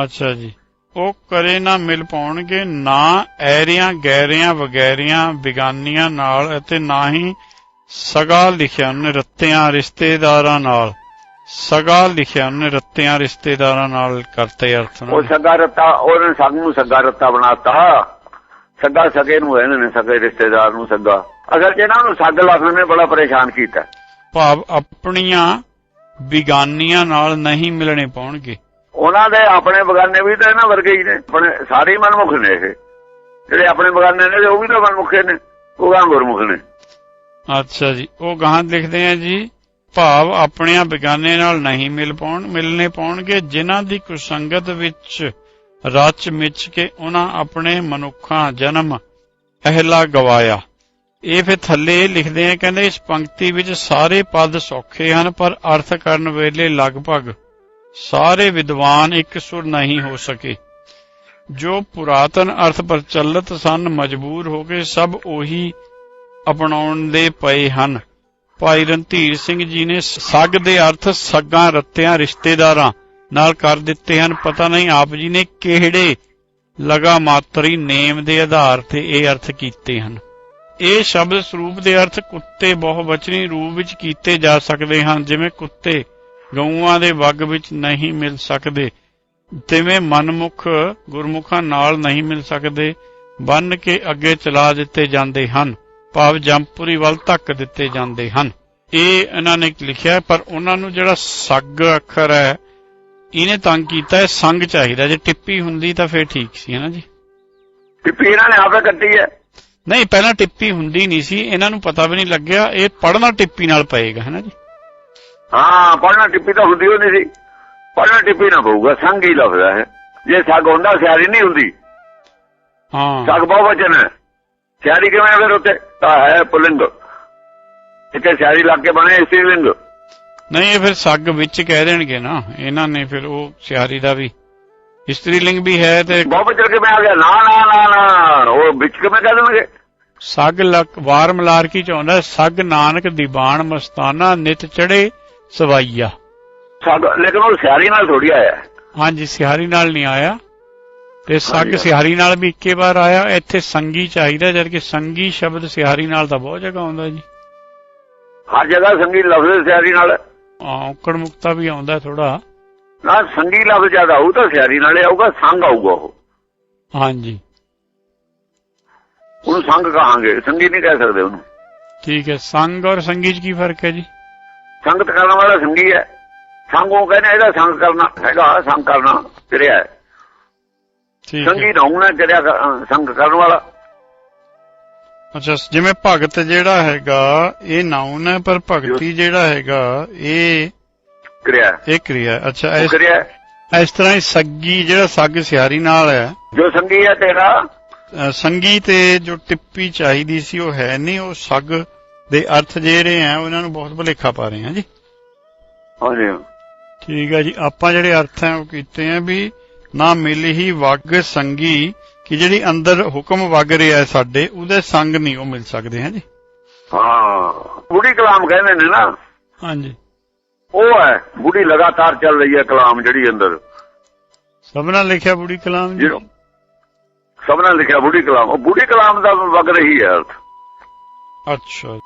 ਅੱਛਾ ਜੀ ਉਹ ਕਰੇ ਨਾ ਮਿਲ ਪਾਉਣਗੇ ਨਾ ਐਰਿਆਂ ਗੈਰਿਆਂ ਵਗੈਰਿਆਂ ਬਿਗਾਨੀਆਂ ਨਾਲ ਅਤੇ ਨਾ ਹੀ ਸਗਾ ਲਿਖਿਆ ਉਹਨੇ ਰੱਤਿਆਂ ਰਿਸ਼ਤੇਦਾਰਾਂ ਨਾਲ। ਸਗਾ ਉਹਨੇ ਉਹਨੇ ਰੱਤਿਆਂ ਰਿਸ਼ਤੇਦਾਰਾਂ ਨਾਲ ਕਰਤੇ ਅਰਥ ਉਹ ਨਾਲ ਸੱਗਾ ਰੱਤਾ ਉਹਨੇ ਸੱਗ ਨੂੰ ਸੱਗਾ ਰੱਤਾ ਬਣਾਤਾ। ਸੱਗਾ ਸਗੇ ਨੂੰ ਕਹਿੰਦੇ ਨੇ ਸਗੇ ਰਿਸ਼ਤੇਦਾਰ ਨੂੰ ਸੱਗਾ। 'ਚ ਇਹਨਾਂ ਨੂੰ ਸੱਗ ਲਫ਼ਜ਼ ਨੇ ਬੜਾ ਪਰੇਸ਼ਾਨ ਕੀਤਾ। ਭਾਵ ਆਪਣੀਆਂ ਬਿਗਾਨੀਆਂ ਨਾਲ ਨਹੀਂ ਮਿਲਣੇ ਪਾਉਣਗੇ। ਉਹਨਾਂ ਦੇ ਆਪਣੇ ਬਗਾਨੇ ਵੀ ਤਾਂ ਇਹਨਾਂ ਵਰਗੇ ਹੀ ਨੇ। ਆਪਣੇ ਸਾਰੇ ਹੀ ਮਨਮੁਖ ਨੇ ਇਹ। ਜਿਹੜੇ ਆਪਣੇ ਬਗਾਨੇ ਨੇ ਉਹ ਵੀ ਤਾਂ ਮਨਮੁਖੇ ਨੇ। ਉਹ ਗਾਂ ਗੁਰਮੁਖ ਨੇ। ਅੱਛਾ ਜੀ ਉਹ ਗਾਹਾਂ ਲਿਖਦੇ ਆ ਜੀ ਭਾਵ ਆਪਣਿਆਂ ਬਿਗਾਨੇ ਨਾਲ ਨਹੀਂ ਮਿਲ ਪਾਉਣ, ਮਿਲਨੇ ਪਾਉਣਗੇ, ਜਿਨ੍ਹਾਂ ਦੀ ਕੁਸੰਗਤ ਵਿੱਚ ਰਚ ਮਿਚ ਕੇ ਉਹਨਾਂ ਆਪਣੇ ਮਨੁੱਖਾਂ ਜਨਮ ਅਹਿਲਾ ਗਵਾਇਆ। ਇਹ ਫਿਰ ਥੱਲੇ ਲਿਖਦੇ ਆ, ਕਹਿੰਦੇ ਇਸ ਪੰਕਤੀ ਵਿੱਚ ਸਾਰੇ ਪਦ ਸੌਖੇ ਹਨ, ਪਰ ਅਰਥ ਕਰਨ ਵੇਲੇ ਲਗਭਗ ਸਾਰੇ ਵਿਦਵਾਨ ਇੱਕ ਸੁਰ ਨਹੀਂ ਹੋ ਸਕੇ। ਜੋ ਪੁਰਾਤਨ ਅਰਥ ਪ੍ਰਚਲਿਤ ਸਨ, ਮਜਬੂਰ ਹੋ ਕੇ ਸਭ ਉਹੀ ਅਪਣਾਉਣ ਦੇ ਪਏ ਹਨ। ਭਾਈ ਰਣਧੀਰ ਸਿੰਘ ਜੀ ਨੇ ਸੱਗ ਦੇ ਅਰਥ ਸੱਗਾਂ, ਰੱਤਿਆਂ, ਰਿਸ਼ਤੇਦਾਰਾਂ ਨਾਲ ਕਰ ਦਿੱਤੇ ਹਨ। ਪਤਾ ਨਹੀਂ ਆਪ ਜੀ ਨੇ ਕਿਹੜੇ ਲਗਾ ਮਾਤਰੀ ਨੇਮ ਦੇ ਆਧਾਰ ਤੇ ਇਹ ਅਰਥ ਕੀਤੇ ਹਨ। ਇਹ ਸ਼ਬਦ ਸਰੂਪ ਦੇ ਅਰਥ ਕੁੱਤੇ ਬਹੁਵਚਨੀ ਰੂਪ ਵਿੱਚ ਕੀਤੇ ਜਾ ਸਕਦੇ ਹਨ, ਜਿਵੇਂ ਕੁੱਤੇ ਗਊਆਂ ਦੇ ਵਗ ਵਿੱਚ ਨਹੀਂ ਮਿਲ ਸਕਦੇ ਜਿਵੇਂ ਮਨਮੁਖ ਗੁਰਮੁਖਾਂ ਨਾਲ ਨਹੀਂ ਮਿਲ ਸਕਦੇ ਬੰਨ ਕੇ ਅੱਗੇ ਚਲਾ ਦਿੱਤੇ ਜਾਂਦੇ ਹਨ। ਭਾਵ ਜੰਪੂਰੀ ਵੱਲ ਧੱਕ ਦਿੱਤੇ ਜਾਂਦੇ ਹਨ। ਇਹ ਇਹਨਾਂ ਨੇ ਲਿਖਿਆ ਪਰ ਉਹਨਾਂ ਨੂੰ ਜਿਹੜਾ ਸੱਗ ਅੱਖਰ ਹੈ ਇਹਨੇ ਤੰਗ ਕੀਤਾ ਹੈ ਸੰਗ ਚਾਹੀਦਾ। ਜੇ ਟਿੱਪੀ ਹੁੰਦੀ ਤਾਂ ਫੇਰ ਠੀਕ ਸੀ ਹੈ ਨਾ ਜੀ? ਟਿੱਪੀ ਇਹਨਾਂ ਨੇ ਆਪੇ ਕੱਟੀ ਹੈ। ਨਹੀਂ ਪਹਿਲਾਂ ਟਿੱਪੀ ਹੁੰਦੀ ਨਹੀਂ ਸੀ ਇਹਨਾਂ ਨੂੰ ਪਤਾ ਵੀ ਨਹੀਂ ਲੱਗਿਆ ਇਹ ਪੜਨਾ ਟਿੱਪੀ ਨਾਲ ਪਏਗਾ ਹੈ ਨਾ ਜੀ? ਹਾਂ ਪੜਨਾ ਟਿੱਪੀ ਤਾਂ ਹੁੰਦੀ ਨਹੀਂ ਸੀ। ਪੜਨਾ ਟਿੱਪੀ ਨਾ ਪਊਗਾ ਸੰਗ ਹੀ ਲਫ਼ਜ਼ ਹੈ। ਜੇ ਸੱਗ ਹੁੰਦਾ ਸਿਆਰੀ ਨਹੀਂ ਹੁੰਦੀ। ਹਾਂ। ਸੱਗ ਬਹੁਵਚਨ ਹੈ। ਸਿਆਰੀ ਕਿਵੇਂ ਫਿਰ ਉੱਤੇ ਤਾਂ ਹੈ ਪੁਲਿੰਗ। ਇੱਥੇ ਸਿਆਰੀ ਲਾ ਕੇ ਬਣੇ ਇਸਤਰੀ ਲਿੰਗ। ਨਹੀਂ ਇਹ ਫਿਰ ਸੱਗ ਵਿੱਚ ਕਹਿ ਦੇਣਗੇ ਨਾ। ਇਹਨਾਂ ਨੇ ਫਿਰ ਉਹ ਸਿਆਰੀ ਦਾ ਵੀ ਇਸਤਰੀ ਲਿੰਗ ਵੀ ਹੈ ਤੇ ਬਹੁਵਚਨ ਕਿਵੇਂ ਆ ਗਿਆ। ਨਾ ਨਾ ਨਾ ਨਾ ਉਹ ਵਿੱਚ ਕਿਵੇਂ ਕਹਿ ਦੇਣਗੇ? ਸੱਗ ਲਕ ਵਾਰ ਮਲਾਰ ਕੀ ਚਾਹੁੰਦਾ ਸੱਗ ਨਾਨਕ ਦੀਵਾਨ ਮਸਤਾਨਾ ਨਿਤ ਚੜੇ ਸਵਾਈਆ। ਸੱਗ ਲੇਕਿਨ ਉਹ ਸਿਆਰੀ ਨਾਲ ਥੋੜੀ ਆਇਆ। ਹਾਂਜੀ ਸਿਹਾਰੀ ਨਾਲ ਨਹੀਂ ਆਇਆ। ਤੇ ਸੱਗ। ਸਿਹਾਰੀ ਨਾਲ ਵੀ ਇੱਕੇ ਵਾਰ ਆਇਆ ਇੱਥੇ ਸੰਗੀ ਚਾਹੀਦਾ ਜਦ ਕਿ ਸੰਗੀ ਸ਼ਬਦ ਸਿਹਾਰੀ ਨਾਲ ਤਾਂ ਬਹੁਤ ਜਗ੍ਹਾ ਆਉਂਦਾ ਜੀ। ਹਰ ਜਗ੍ਹਾ ਸੰਗੀ ਲਫ਼ਜ਼ ਸਿਆਰੀ ਨਾਲ। ਹੈ। ਔਕੜ ਮੁਕਤਾ ਵੀ ਆਉਂਦਾ ਥੋੜਾ ਨਾ ਸੰਗੀ ਲਫ਼ਜ਼ ਜ਼ਿਆਦਾ ਆਊ ਤਾਂ ਸਿਆਰੀ ਨਾਲੇ ਆਊਗਾ ਸੰਗ ਆਊਗਾ ਉਹ। ਹਾਂਜੀ। ਉਹਨੂੰ ਸੰਗ ਕਹਾਂਗੇ ਸੰਗੀ ਨਹੀਂ ਕਹਿ ਸਕਦੇ ਉਹਨੂੰ। ਠੀਕ ਹੈ ਸੰਗ ਔਰ ਸੰਗੀ 'ਚ ਕੀ ਫ਼ਰਕ ਹੈ ਜੀ? ਸੰਗਤ ਕਰਨ ਵਾਲਾ ਸੰਗੀ ਹੈ। ਸੰਗ ਕਹਿੰਦੇ ਇਹਦਾ ਸੰਗ ਕਰਨਾ ਹੈਗਾ ਸੰਗ ਕਰਨਾ ਕਿਰਿਆ ਹੈ। ਸੰਗੀ ਨਾ ਹੋਣਾ ਕਿਰਿਆ ਕਰ- ਅਹ ਸੰਗ ਕਰਨ ਵਾਲਾ। ਅੱਛਾ ਜਿਵੇਂ ਭਗਤ ਜਿਹੜਾ ਹੈਗਾ ਇਹ ਨਾਉਨ ਹੈ ਪਰ ਭਗਤੀ ਜਿਹੜਾ ਹੈਗਾ ਇਹ ਕਿਰਿਆ। ਹੈ। ਇਹ ਕਿਰਿਆ ਹੈ। ਅੱਛਾ ਇਸ ਕਿਰਿਆ ਹੈ। ਇਸ ਤਰ੍ਹਾਂ ਹੀ ਸੱਗੀ ਜਿਹੜਾ ਸੱਗ ਸਿਹਾਰੀ ਨਾਲ ਹੈ ਜੋ ਸੰਗੀ ਹੈ ਤੇਰਾ। ਸੰਗੀ ਤੇ ਜੋ ਟਿੱਪੀ ਚਾਹੀਦੀ ਸੀ ਉਹ ਹੈ ਨਹੀਂ। ਉਹ ਸੱਗ ਦੇ ਅਰਥ ਜਿਹੜੇ ਆ ਉਹਨਾਂ ਨੂੰ ਬਹੁਤ ਭੁਲੇਖਾ ਪਾ ਰਹੇ ਆ ਜੀ। ਹਾਂਜੀ। ਠੀਕ ਹੈ ਜੀ। ਆਪਾਂ ਜਿਹੜੇ ਅਰਥ ਹੈ ਉਹ ਕੀਤੇ ਆ ਵੀ ਨਾ ਮਿਲ ਹੀ ਵਗ ਸੰਗੀ ਕਿ ਜਿਹੜੀ ਅੰਦਰ ਹੁਕਮ ਵਗ ਰਿਹਾ ਹੈ ਸਾਡੇ ਉਹਦੇ ਸੰਗ ਨਹੀਂ ਉਹ ਮਿਲ ਸਕਦੇ ਹੈ ਜੀ? ਹਾਂ। ਬੁੜੀ ਕਲਾਮ ਕਹਿੰਦੇ ਨੇ ਨਾ। ਹਾਂਜੀ। ਉਹ ਹੈ ਬੁੜੀ ਲਗਾਤਾਰ ਚੱਲ ਰਹੀ ਹੈ ਕਲਾਮ ਜਿਹੜੀ ਅੰਦਰ। ਸਭਨਾ ਲਿਖਿਆ ਬੁੜੀ ਕਲਾਮ ਜੀ? ਸਭਨਾਂ ਲਿਖਿਆ ਬੁੜੀ ਕਲਾਮ। ਉਹ ਬੁੜੀ ਕਲਾਮ ਦਾ ਵਗ ਰਹੀ ਹੈ ਅਰਥ। ਅੱਛਾ।